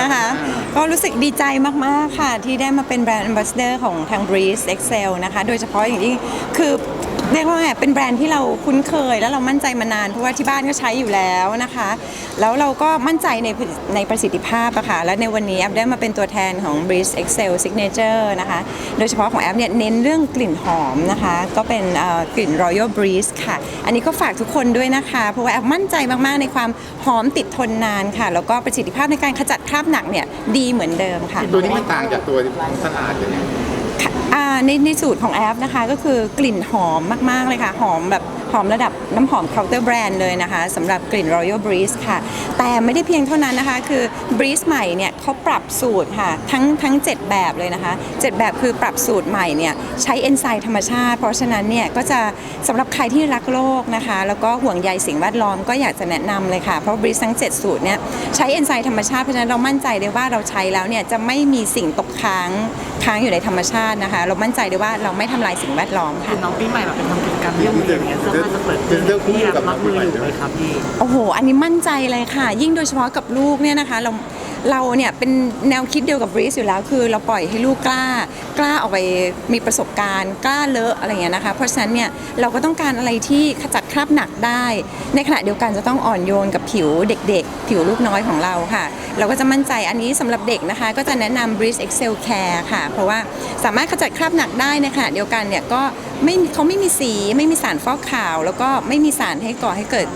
นะคะ ก็รู้สึกดีใจมาก ๆ ค่ะ ที่ได้มาเป็นแบรนด์แอมบาสเดอร์ของทาง Breeze Excel นะคะ โดยเฉพาะอย่างที่คือ เรียกว่าไงเป็นแบรนด์ที่เราคุ้นเคย แล้วเรามั่นใจมานานเพราะว่าที่บ้านก็ใช้อยู่แล้วนะคะ แล้วเราก็มั่นใจในในประสิทธิภาพอะค่ะและในวันนี้แอปได้มาเป็นตัวแทนของ Breeze Excel Signature นะคะ โดยเฉพาะของแอปเนี่ยเน้นเรื่องกลิ่นหอมนะคะ ก็เป็นกลิ่น Royal Breeze ค่ะ อันนี้ก็ฝากทุกคนด้วยนะคะ เพราะว่าแอปมั่นใจมากๆในความหอมติดทนนานค่ะ แล้วก็ประสิทธิภาพในการขจัดคราบหนักเนี่ยดีเหมือนเดิมค่ะตัวนี้มันต่างจากตัวของตลาดยังไง อ่าในในสูตรของแอปนะคะก็คือกลิ่นหอมมากๆเลยค่ะ หอมแบบ หอมระดับน้ำหอมเคาน์เตอร์แบรนด์เลยนะคะสำหรับกลิ่น Royal Breeze ค่ะ แต่ไม่ได้เพียงเท่านั้นนะคะ คือ Breeze ใหม่เนี่ยเขาปรับสูตรค่ะ ทั้งทั้ง 7 แบบเลยนะคะ 7 แบบคือปรับสูตรใหม่เนี่ยใช้เอนไซม์ธรรมชาติ เพราะฉะนั้นเนี่ยก็จะสำหรับใครที่รักโลกนะคะ แล้วก็ห่วงใยสิ่งแวดล้อมก็อยากจะแนะนำเลยค่ะ เพราะ Breeze ทั้ง 7 สูตรเนี่ยใช้เอนไซม์ธรรมชาติเพราะฉะนั้นเรามั่นใจได้ว่าเราใช้แล้วเนี่ยจะไม่มีสิ่งตกค้างค้างอยู่ในธรรมชาตินะคะ เรามั่นใจได้ว่าเราไม่ทำลายสิ่งแวดล้อมค่ะ น้องปีใหม่แบบเป็นทำกิจกรรมเยี่ยมเยียนอย่างเงี้ยเสื้อผ้าจะเปิดตัวพี่กับ รับมืออยู่ไหมครับพี่ โอ้โห อันนี้มั่นใจเลยค่ะ ยิ่งโดยเฉพาะกับลูกเนี่ยนะคะ เรา เราเนี่ยเป็นแนวคิดเดียวกับบรีซอยู่แล้ว คือเราปล่อยให้ลูกกล้ากล้าออกไปมีประสบการณ์กล้าเลอะอะไรอย่างเงี้ยนะคะเพราะฉะนั้นเนี่ยเราก็ต้องการอะไรที่ขจัดคราบหนักได้ ในขณะเดียวกันจะต้องอ่อนโยนกับผิวเด็ก ๆ ผิวลูกน้อยของเราค่ะ เราก็จะมั่นใจอันนี้สำหรับเด็กนะคะ ก็จะแนะนำ Breeze Excel Care ค่ะ เพราะว่าสามารถขจัดคราบหนักได้ในขณะเดียวกันเนี่ยก็ไม่เขาไม่มีสีไม่มีสารฟอกขาว แล้วก็ไม่มีสารให้ก่อให้เกิด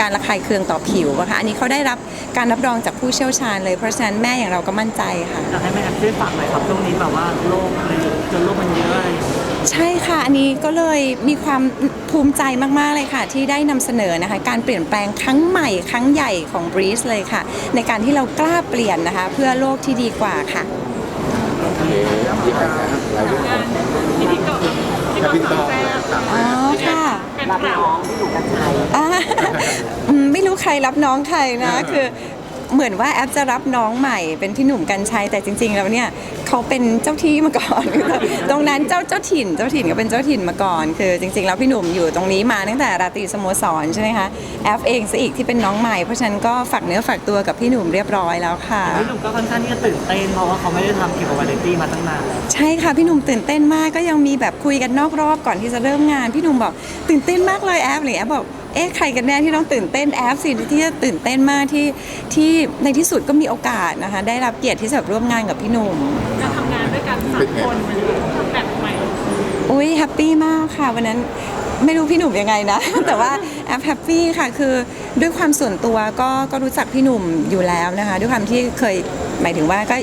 การระคายเคืองต่อผิวอะค่ะอันนี้เขาได้รับการรับรองจากผู้เชี่ยวชาญเลยเพราะฉะนั้นแม่อย่างเราก็มั่นใจค่ะ อยากให้แม่แอฟช่วยฝากหน่อยครับช่วงนี้แบบว่าโลกเลยจนโลกมันเยอะอะไรอย่างเงี้ยใช่ค่ะ อันนี้ก็เลยมีความภูมิใจมาก ๆ เลยค่ะ ที่ได้นำเสนอนะคะ การเปลี่ยนแปลงครั้งใหม่ครั้งใหญ่ของ Breeze เลยค่ะ ในการที่เรากล้าเปลี่ยนนะคะ เพื่อโลกที่ดีกว่าค่ะ โอเคที่ไหนนะเราเรื่องพิธีกรพิธีกรพิธีกสารวแซ่บอ๋อค่ะ เป็นข่าวอ่าอืมไม่รู้ใครรับน้องใครนะ คือ เหมือนว่าแอปจะรับน้องใหม่เป็นพี่หนุ่มกัญชัยแต่จริง ๆ แล้วเนี่ยเขาเป็นเจ้าที่มาก่อน ตรงนั้นเจ้าเจ้าถิ่น เจ้าถิ่นก็เป็นเจ้าถิ่นมาก่อน คือจริง ๆ แล้วพี่หนุ่มอยู่ตรงนี้มาตั้งแต่ราตรีสโมสรใช่ไหมคะแอปเองซะอีกที่เป็นน้องใหม่เพราะฉะนั้นก็ฝากเนื้อฝากตัวกับพี่หนุ่มเรียบร้อยแล้วค่ะพี่หนุ่มก็ค่อนข้างที่จะตื่นเต้นเพราะว่าเขาไม่ได้ทำเกี่ยวกับวาไรตี้มาตั้งนานแล้วใช่ค่ะพี่หนุ่มตื่นเต้นมากก็ยังมีแบบคุยกันนอกรอบก่อนที่จะเริ่มงาน พี่หนุ่มบอกตื่นเต้นมากเลยแอปหรือแอปบอก เอ๊ะใครกันแน่ที่ต้องตื่นเต้นแอปสิที่จะตื่นเต้นมากที่ที่ในที่สุดก็มีโอกาสนะคะ ได้รับเกียรติที่จะร่วมงานกับพี่หนุ่มการทำงานด้วยกันสามคนมันแบบใหม่อุ้ยแฮปปี้มากค่ะวันนั้นไม่รู้พี่หนุ่มยังไงนะ แต่ว่าแอปแฮปปี้ค่ะคือด้วยความส่วนตัวก็ก็รู้จักพี่หนุ่มอยู่แล้วนะคะ ด้วยความที่เคยหมายถึงว่าก็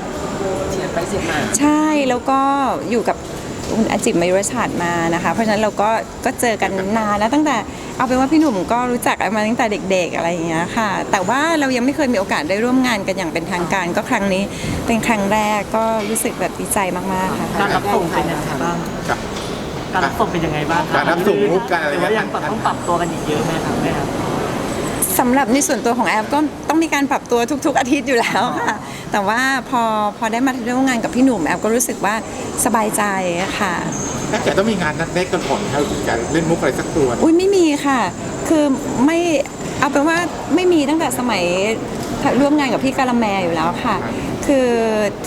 ใช่แล้วก็อยู่กับ คุณอาจิมมายุรชาติมานะคะ เพราะฉะนั้นเราก็ก็เจอกันนานแล้วตั้งแต่เอาเป็นว่าพี่หนุ่มก็รู้จักมาตั้งแต่เด็ก ๆ อะไรอย่างเงี้ยค่ะ แต่ว่าเรายังไม่เคยมีโอกาสได้ร่วมงานกันอย่างเป็นทางการ ก็ครั้งนี้เป็นครั้งแรกก็รู้สึกแบบดีใจมากๆค่ะ การรับส่งเป็นยังไงบ้างกับ การรับส่งเป็นยังไงบ้างคการรับส่งมุกการอะไรหรือว่ายังต้องปรับตัวกันอีกเยอะไหมครับแม่ครับ สำหรับในส่วนตัวของแอฟก็ต้องมีการปรับตัวทุก ๆ อาทิตย์อยู่แล้วค่ะ แต่ว่าพอพอได้มาร่วมงานกับพี่หนุ่มแอฟก็รู้สึกว่าสบายใจค่ะ ถ้าเกิดต้องมีงานนัดแรกกันก่อนเขาจะเล่นมุกอะไรสักตัวอุ้ยไม่มีค่ะ คือไม่เอาเป็นว่าไม่มีตั้งแต่สมัยร่วมงานกับพี่กาละแมอยู่แล้วค่ะ คือ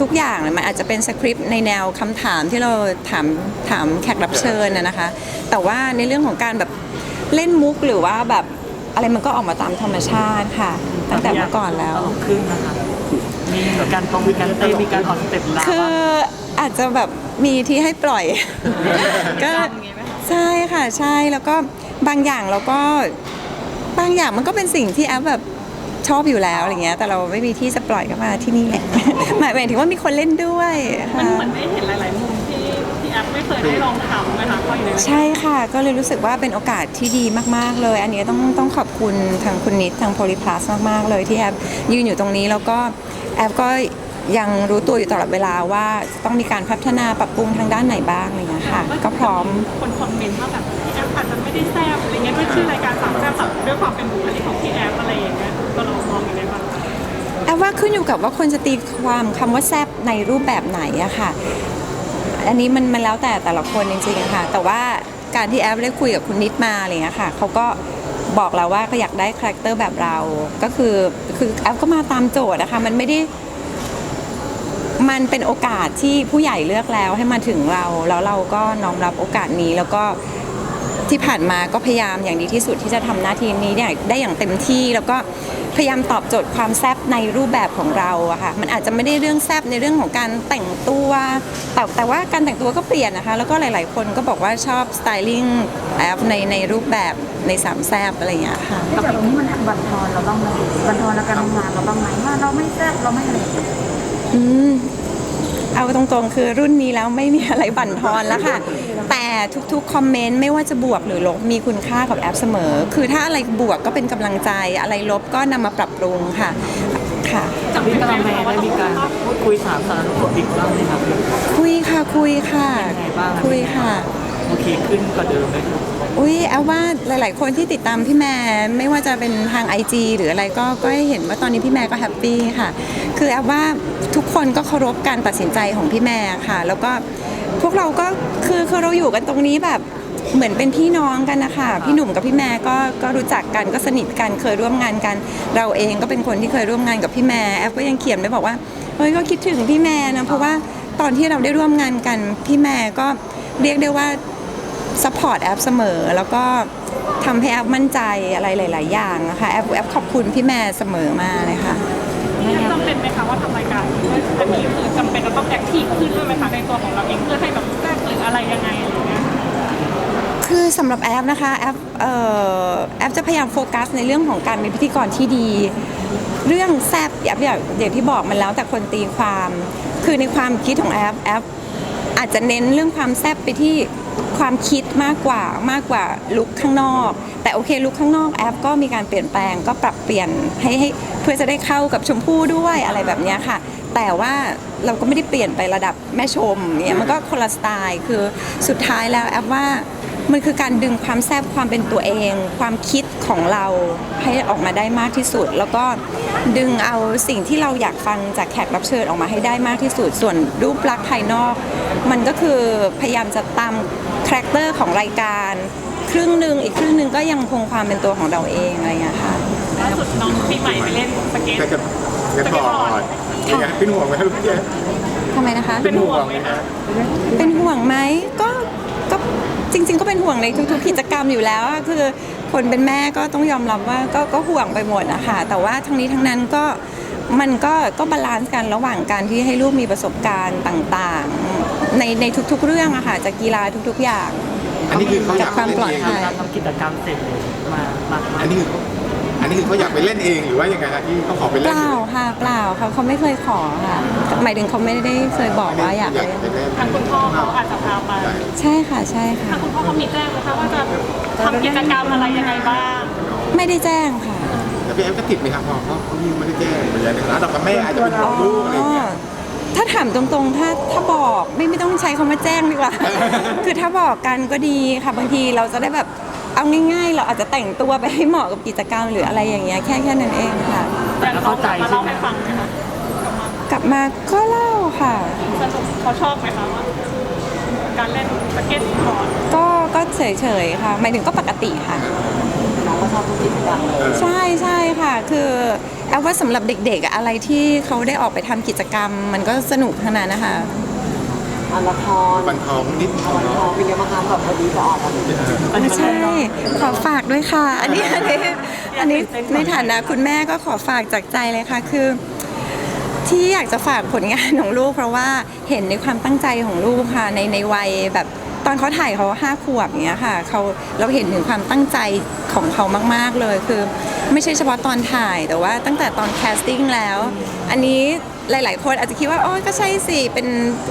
ทุกอย่างเนี่ยมันอาจจะเป็นสคริปต์ในแนวคำถามที่เราถามถามแขกรับเชิญนะนะคะ แต่ว่าในเรื่องของการแบบเล่นมุกหรือว่าแบบอะไรมันก็ออกมาตามธรรมชาติค่ะ ตั้งแต่เมื่อก่อนแล้วตลกขึ้นนะคะ มีการตรงมีการเต้นมีการออกสเต็ปลาคืออาจจะแบบมีที่ให้ปล่อย ก็ใช่ค่ะใช่แล้วก็บางอย่างเราก็บางอย่างมันก็เป็นสิ่งที่แอปแบบชอบอยู่แล้วอะไรเงี้ยแต่เราไม่มีที่จะปล่อยก็มาที่นี่แหละหมายหมายถึงว่ามีคนเล่นด้วยมันค่ะเหมือนได้เห็นหลายๆมุมที่ที่ แอปไม่เคยได้ลองทำนะคะเพราะอยู่ในใช่ค่ะ ก็เลยรู้สึกว่าเป็นโอกาสที่ดีมากๆเลย อันนี้ต้องต้องขอบคุณทางคุณนิดทางโพลิพลัสมากๆเลยที่แอปยืนอยู่ตรงนี้แล้วก็แอปก็ยังรู้ตัวอยู่ตลอดเวลาว่าต้องมีการพัฒนาปรับปรุงทางด้านไหนบ้างอะไรเงี้ยค่ะ ก็พร้อมคนคอมเมนต์ว่าแบบพี่แอปอาจจะไม่ได้แซ่บอะไรเงี้ยด้วยชื่อรายการสามแซ่บแต่ด้วยความเป็นบุคลิกของพี่แอปอะไรอย่างเงี้ยก็ลองมองอย่างไรบ้างคะแอปว่าขึ้นอยู่กับว่าคนจะตีความคำว่าแซบในรูปแบบไหนอะค่ะ อันนี้มันมันแล้วแต่แต่ละคนจริงๆอะค่ะ แต่ว่าการที่แอฟได้คุยกับคุณนิดมาอะไรเงี้ยค่ะเขาก็บอกเราว่าก็อยากได้คาแรคเตอร์แบบเรา ก็คือคือแอฟก็มาตามโจทย์นะคะ มันไม่ได้ มันเป็นโอกาสที่ผู้ใหญ่เลือกแล้วให้มาถึงเรา แล้วเราก็น้อมรับโอกาสนี้แล้วก็ ที่ผ่านมาก็พยายามอย่างดีที่สุดที่จะทำหน้าที่นี้ได้ได้อย่างเต็มที่แล้วก็พยายามตอบโจทย์ความแซบในรูปแบบของเราอะค่ะมันอาจจะไม่ได้เรื่องแซบในเรื่องของการแต่งตัวแต่แต่ว่าการแต่งตัวก็เปลี่ยนนะคะแล้วก็หลาย ๆ คนก็บอกว่าชอบสไตลิ่งแอปในในรูปแบบในสามแซบอะไรอย่างเงี้ยค่ะจากตรงนี้มันบั่นทอนเราบ้างไหมบั่นทอนเราการทำงานเราบ้างไหมว่าเราไม่แซ่บเราไม่อะไรอย่างเงี้ยอืมเอาตรงๆ คือรุ่นนี้แล้วไม่มีอะไรบั่นทอนแล้วค่ะ แต่ทุกๆ คอมเมนต์ไม่ว่าจะบวกหรือลบมีคุณค่ากับแอปเสมอ คือถ้าอะไรบวกก็เป็นกำลังใจอะไรลบก็นำมาปรับปรุงค่ะค่ะ จากพี่กะละแมได้มีการพูดคุยสามสารทุกข์อีกบ้างไหมครับ คุยค่ะคุยค่ะ เป็นไงบ้าง คุยค่ะ โอเคขึ้นกว่าเดิมไหมครับอุ้ยแอลว่าหลาย ๆ คนที่ติดตามพี่แม่ไม่ว่าจะเป็นทาง IG หรืออะไรก็ก็ให้เห็นว่าตอนนี้พี่แม่ก็แฮปปี้ค่ะ คือแอลว่าทุกคนก็เคารพการตัดสินใจของพี่แม่ค่ะ แล้วก็ พวกเราก็คือคือเราอยู่กันตรงนี้แบบเหมือนเป็นพี่น้องกันนะคะพี่หนุ่มกับพี่แม่ก็ก็รู้จักกันก็สนิทกันเคยร่วมงานกัน เราเองก็เป็นคนที่เคยร่วมงานกับพี่แม่แอฟก็ยังเขียนไว้บอกว่าเฮ้ยก็คิดถึงพี่แม่นะเพราะว่าตอนที่เราได้ร่วมงานกันพี่แม่ก็เรียกได้ว่าซัพพอร์ตแอปเสมอแล้วก็ทำให้แอปมั่นใจอะไรหลาย ๆ อย่างนะคะแอปแอปขอบคุณพี่แม่เสมอมากเลยค่ะ จำเป็นไหมคะว่าทำรายการอันนี้คือจำเป็นเราต้องแอคทีฟขึ้นด้วยไหมคะในตัวของเราเองเพื่อให้แบบแทรกหรืออะไรยังไงอะไรอย่างเงี้ยคือสำหรับแอปนะคะแอปเอ่อแอปจะพยายามโฟกัสในเรื่องของการเป็นพิธีกรที่ดี เรื่องแซบแอปอย่างอย่างที่บอกมันแล้วแต่คนตีความ คือในความคิดของแอปแอป อาจจะเน้นเรื่องความแซบไปที่ความคิดมากกว่ามากกว่าลุคข้างนอก แต่โอเคลุคข้างนอกแอปก็มีการเปลี่ยนแปลงก็ปรับเปลี่ยนให้ให้เพื่อจะได้เข้ากับชมพู่ด้วยอะไรแบบนี้ค่ะ แต่ว่าเราก็ไม่ได้เปลี่ยนไประดับแม่ชมเนี่ยมันก็คนละสไตล์คือสุดท้ายแล้วแอปว่า มันคือการดึงความแซบความเป็นตัวเอง ความคิดของเราให้ออกมาได้มากที่สุด แล้วก็ดึงเอาสิ่งที่เราอยากฟังจากแขกรับเชิญออกมาให้ได้มากที่สุด ส่วนรูปลักษณ์ภายนอก มันก็คือพยายามจะตามคาแรคเตอร์ของรายการ ครึ่งหนึ่งอีกครึ่งหนึ่งก็ยังคงความเป็นตัวของเราเองอะไรอย่างเงี้ยค่ะล่าสุดน้องปีใหม่ไปเล่นสเก็ตก็จะจะถอดเป็นไงเป็นห่วงไหมครับพี่แจ๊คทำไมนะคะ เป็นห่วงไหมครับเป็นห่วงไหมก็ก็ จริง ๆ ก็เป็นห่วงในทุกๆกิจกรรมอยู่แล้วอะคือคนเป็นแม่ก็ต้องยอมรับว่าก็ก็ห่วงไปหมดนะคะแต่ว่าทั้งนี้ทั้งนั้นก็มันก็ก็บาลานซ์กันระหว่างการที่ให้ลูกมีประสบการณ์ต่างๆ ในในทุกๆเรื่องอะค่ะจากกีฬาทุกๆอย่างอันนี้คือเขาอยากจากความเล่นปลอดเองภัยการทำกิจกรรมเสร็จเลยมามามาอันนี้คือ อันนี้คือเขาอยากไปเล่นเองหรือว่ายังไงฮะที่เขาขอไปเปเล่นล่าค่ะเปล่าเขาเขาไม่เคยขอค่ะหมายถึงเขาไม่ได้เคยบอกว่าอยากอยากเล่นไปเล่นทางคุณพ่อเขาอาจจะพาไปใช่ค่ะใช่ทาค่ะงคุณพ่อเขามีแจ้งไหมคะว่าจะทำกิจกรรมอะไรยังไงบ้าง ไม่ได้แจ้งค่ะแล้วพี่แอฟก็ติดไหมครับพอเขาเขายังไม่ได้แจ้งเหมือนกันนะเรากับแม่อาจจะเป็นห่วงลูกอะไรอย่างเงี้ย ถ้าถามตรงๆ ถ้าถ้าบอกไม่ไม่ต้องใช้คำว่าแจ้งดีกว่า คือถ้าบอกกันก็ดีค่ะบางทีเราจะได้แบบ เอาง่ายๆ เราอาจจะแต่งตัวไปให้เหมาะกับกิจกรรมหรืออะไรอย่างเงี้ยแค่แค่นั้นเองค่ะ แต่ก็เข้าใจมาใช่เล่าไหมให้ฟังไหมคะกลับมาก็เล่าค่ะ สนุกเขาชอบไหมคะว่าการเล่นสเก็ตบอร์ดก็ก็เฉยๆค่ะหมายถึงก็ปกติค่ะ น้องก็ชอบทุกกิจกรรมเลยใช่ใช่ค่ะ คือแอลว่าสำหรับเด็กๆอะอะไรที่เขาได้ออกไปทำกิจกรรม มันก็สนุกขนาดนะคะ อันละครบันทองนิดของวันทเนาะองเป็นไงบ้างครับแบบพอดีจะออกมาไม่ใช่ ขอฝากด้วยค่ะ อันนี้อันนี้อันนี้ในฐานะคุณแม่ก็ขอฝากจากใจเลยค่ะ คือ ที่อยากจะฝากผลงานของลูก เพราะว่าเห็นในความตั้งใจของลูกค่ะ ในในวัยแบบตอนเขาถ่ายเขาห้าขวบอย่างเงี้ยค่ะเขาเราเห็นถึงความตั้งใจของเขามาก ๆเลยคือ ไม่ใช่เฉพาะตอนถ่ายแต่ว่าตั้งแต่ตอนแคสติ้งแล้ว อันนี้ หลาย ๆ คนอาจจะคิดว่าโอ้ยก็ใช่สิ เป็น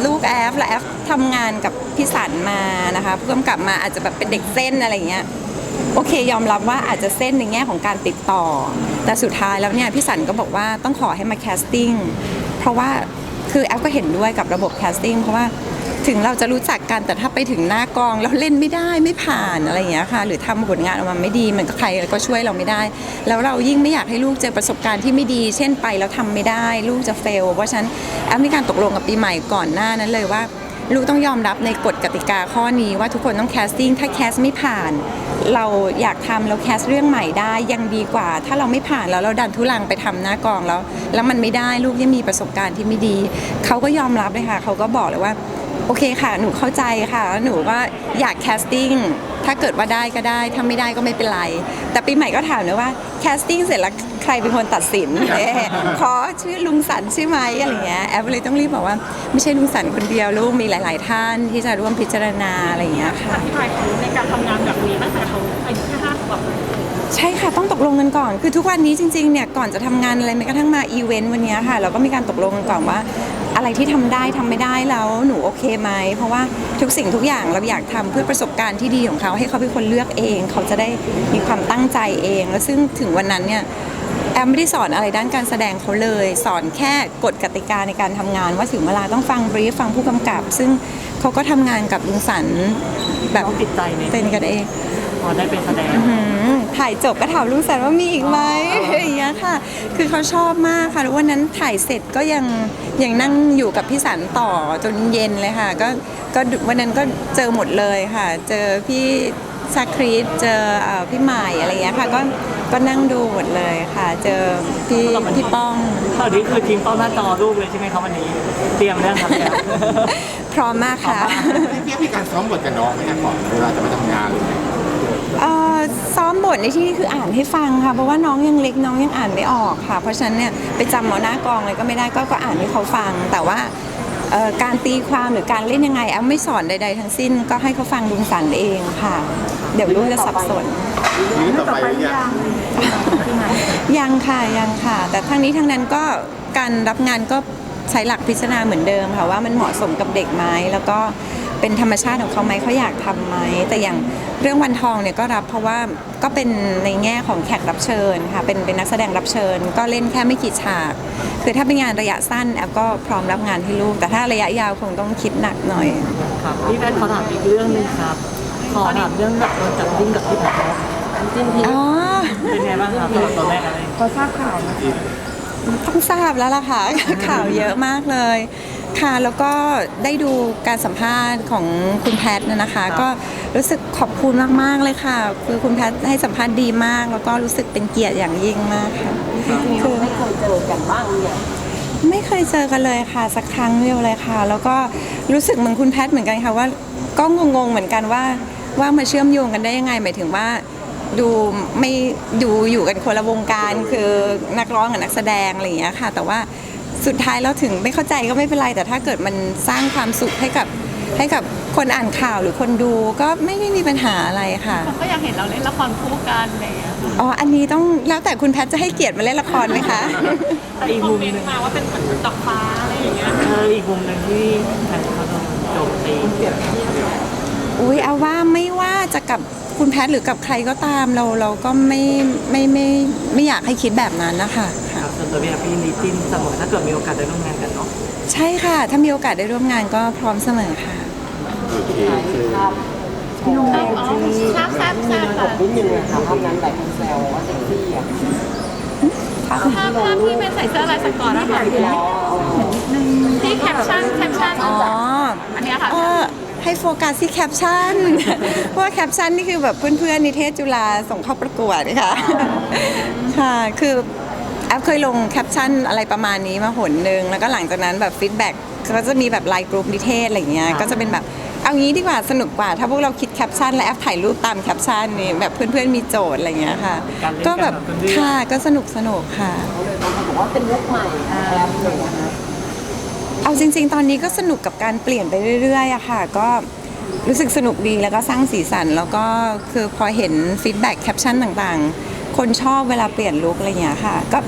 ลูกแอฟและแอฟทำงานกับพี่สันมานะคะผู้กำกับมาอาจจะแบบเป็นเด็กเส้นอะไรอย่างเงี้ยโอเคยอมรับว่าอาจจะเส้นในแง่ของการติดต่อ แต่สุดท้ายแล้วเนี่ยพี่สันก็บอกว่าต้องขอให้มาแคสติ้งเพราะว่าคือแอฟก็เห็นด้วยกับระบบแคสติ้งเพราะว่า ถึงเราจะรู้จักกันแต่ถ้าไปถึงหน้ากองแล้วเล่นไม่ได้ไม่ผ่านอะไรอย่างเงี้ยค่ะ หรือทำผลงานออกมาไม่ดีมันก็ใครก็ช่วยเราไม่ได้ แล้วเรายิ่งไม่อยากให้ลูกเจอประสบการณ์ที่ไม่ดี เช่นไปแล้วทำไม่ได้ ลูกจะเฟลเพราะฉะนั้นแอฟมีการตกลงกับปีใหม่ก่อนหน้านั้นเลยว่าลูกต้องยอมรับในกฎกติกาข้อนี้ว่าทุกคนต้องแคสติ้งถ้าแคสไม่ผ่าน เราอยากทำเราแคสเรื่องใหม่ได้ยังดีกว่า ถ้าเราไม่ผ่านแล้วเราดันทุลังไปทำหน้ากองแล้ว แล้วมันไม่ได้ลูกยังมีประสบการณ์ที่ไม่ดี เขาก็ยอมรับเลยค่ะเขาก็บอกเลยว่า โอเคค่ะหนูเข้าใจค่ะแล้วหนูก็อยากแคสติ้งถ้าเกิดว่าได้ก็ได้ถ้าไม่ได้ก็ไม่เป็นไร แต่ปีใหม่ก็ถามนะว่าแคสติ้งเสร็จแล้วใครเป็นคนตัดสินเอ๊ะขอชื่อลุงสันใช่ไหมอะไรเงี้ยแอฟเลยต้องรีบบอกว่าไม่ใช่ลุงสันคนเดียวลูกมีหลาย ๆ ท่านที่จะร่วมพิจารณาอะไรอย่างเงี้ยค่ะอธิบายเขาในการทำงานแบบนี้ตั้งแต่เขาอายุแค่ห้าขวบใช่ค่ะต้องตกลงกันก่อน คือทุกวันนี้จริงๆเนี่ยก่อนจะทำงานอะไรแม้กระทั่งมาอีเวนต์วันเนี้ยค่ะ เราก็มีการตกลงกันก่อนว่า อะไรที่ทำได้ทำไม่ได้แล้วหนูโอเคไหมเพราะว่าทุกสิ่งทุกอย่างเราอยากทำเพื่อประสบการณ์ที่ดีของเขาให้เขาเป็นคนเลือกเอง เขาจะได้มีความตั้งใจเอง แล้วซึ่งถึงวันนั้นเนี่ยแอมไม่ได้สอนอะไรด้านการแสดงเขาเลย สอนแค่กฎกติกาในการทำงาน ว่าถึงเวลาต้องฟังบรีฟฟังผู้กำกับ ซึ่งเขาก็ทำงานกับลุงสันแบบเขาติดใจในเป็นกันเอง พอได้เป็นแสดง อืมถ่ายจบก็ถามลุงสันว่ามีอีกไหม อย่างเงี้ยค่ะ คือเขาชอบมากค่ะแล้ววันนั้นถ่ายเสร็จก็ยังยังนั่งอยู่กับพี่สันต่อจนเย็นเลยค่ะ ก็ก็วันนั้นก็เจอหมดเลยค่ะ เจอพี่ชาคริสเจอเอ่อพี่ใหม่อะไรเงี้ยค่ะ ก็ก็นั่งดูหมดเลยค่ะ เจอพี่พี่ป้อง ตอนนี้คือทีมเป้าหน้าจอลูกเลยใช่ไหมครับวันนี้ เตรียมแล้วครับแอฟพร้อมมากค่ะ พี่มีการซ้อมบทกับน้องไหมครับก่อนเวลาจะมาทำงานเลย เอ่อซ้อมบทในที่นี้คืออ่านให้ฟังค่ะเพราะว่าน้องยังเล็กน้องยังอ่านไม่ออกค่ะ เพราะฉะนั้นเนี่ยไปจำเอาหน้ากองเลยก็ไม่ได้ก็ก็อ่านให้เขาฟัง แต่ว่าเอ่อการตีความหรือการเล่นยังไงแอมไม่สอนใดๆทั้งสิ้นก็ให้เขาฟังดุงสันเองค่ะ เดี๋ยวลูกจะสับสนนี่ต่อไปหรือยังยังค่ะยังค่ะ แต่ทั้งนี้ทั้งนั้นก็การรับงานก็ใช้หลักพิจารณาเหมือนเดิมค่ะว่ามันเหมาะสมกับเด็กไหมแล้วก็ เป็นธรรมชาติของเขาไหมเขาอยากทำไหมแต่อย่างเรื่องวันทองเนี่ยก็รับเพราะว่าก็เป็นในแง่ของแขกรับเชิญค่ะเป็นเป็นนักแสดงรับเชิญ ก็เล่นแค่ไม่กี่ฉาก คือถ้าเป็นงานระยะสั้นแอฟก็พร้อมรับงานให้ลูก แต่ถ้าระยะยาวคงต้องคิดหนักหน่อย ครับพี่แพทย์ขอถามอีกเรื่องหนึงครับ ขอถามเรื่องแบบโดนจับจิ้นกับพี่แพทย์จิ้นที่อ๋อ เป็นไงบ้างครับสำหรับตัวแม่อะไร พอทราบข่าวนะ ต้องทราบแล้วล่ะค่ะ ข่าวเยอะมากเลย ค่ะแล้วก็ได้ดูการสัมภาษณ์ของคุณแพทย์นะนะคะ ก็รู้สึกขอบคุณมากๆเลยค่ะ คือคุณแพทย์ให้สัมภาษณ์ดีมาก แล้วก็รู้สึกเป็นเกียรติอย่างยิ่งมากค่ะคือไม่เคยเจอกันบ้างเนี่ยไม่เคยเจอกันเลยค่ะ สักครั้งเดียวเลยค่ะ แล้วก็รู้สึกเหมือนคุณแพทย์เหมือนกันค่ะว่าก็งงๆเหมือนกันว่าว่ามาเชื่อมโยงกันได้ยังไงหมายถึงว่าดูไม่ดูอยู่กันคนละวงการคือนักร้องกับนักแสดงอะไรอย่างเงี้ยค่ะ แต่ว่า สุดท้ายเราถึงไม่เข้าใจก็ไม่เป็นไร แต่ถ้าเกิดมันสร้างความสุขให้กับให้กับคนอ่านข่าวหรือคนดูก็ไม่ไม่มีปัญหาอะไรค่ะเขาก็อยากเห็นเราเล่นละครคู่กันอะไรอย่างเงี้ยอ๋อ อันนี้ต้องแล้วแต่คุณแพทย์จะให้เกียรติมาเล่นละครไหมคะ แต่อีกคอมุมมเมหนนึ่งต์มาว่าเป็นเหมือนดอกฟ้าอะไรอย่างเงี้ยเอออีกมุมหนึ่งที่แพทย์เขาโดนโจมตีอุ้ยเอาว่าไม่ว่าจะกับคุณแพทย์หรือกับใครก็ตามเราเราก็ไม่ไม่ไม่ไม่อยากให้คิดแบบนั้นนะคะคค่ะรับ ส่วนตัวพี่แอฟพี่มีจิ้นเสมอถ้าเกิดมีโอกาสได้ร่วมงานกันเนาะใช่ค่ะ ถ้ามีโอกาสได้ร่วมงานก็พร้อมเสมอค่ะโอเคพี่ลุงแดงจีทราบทราบทราบค่ะนิดนึงอะค่ะภาพนั้นหลายคนแซวว่าเซ็กซี่อะภาพภาพที่เป็นใส่เสื้อลายสกอตนะคะที่แคปชั่นแคปชั่นอ๋ออันเนี้ยค่ะเออให้โฟกัสที่แคปชั่น เพราะว่าแคปชั่นนี่คือแบบเพื่อนๆนิเทศจุฬาส่งเข้าประกวดค่ะ ค่ะ คือ แอปเคยลงแคปชั่นอะไรประมาณนี้มาหนหนึ่งแล้วก็หลังจากนั้นแบบฟีดแบ็กก็จะมีแบบไลน์กลุ่มนิเทศอะไรอย่างเงี้ยก็จะเป็นแบบเอางี้ดีกว่าสนุกกว่า ถ้าพวกเราคิดแคปชั่นและแอปถ่ายรูปตามแคปชั่นนี่แบบเพื่อนๆมีโจทย์อะไรอย่างเงี้ยค่ะ ก็แบบค่ะก็สนุกสนุกค่ะบางคนบอกว่าเป็นลุคใหม่แอปเลยนะคะเอาจริง ๆ ตอนนี้ก็สนุกกับการเปลี่ยนไปเรื่อยๆอะค่ะ ก็รู้สึกสนุกดีแล้วก็สร้างสีสัน แล้วก็คือพอเห็นฟีดแบ็กแคปชั่นต่างๆ คนชอบเวลาเปลี่ยนลุคอะไรอย่างเงี้ยค่ะก็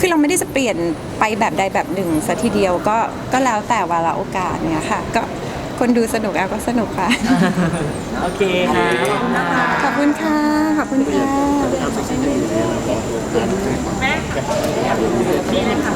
คือเราไม่ได้จะเปลี่ยนไปแบบใดแบบหนึ่งซะทีเดียวก็ก็แล้วแต่วาระโอกาสเนี่ยค่ะ ก็คนดูสนุกแอลก็สนุกค่ะ โอเคค่ะขอบคุณค่ะ ขอบคุณค่ะแม่นี่เลยค่ะ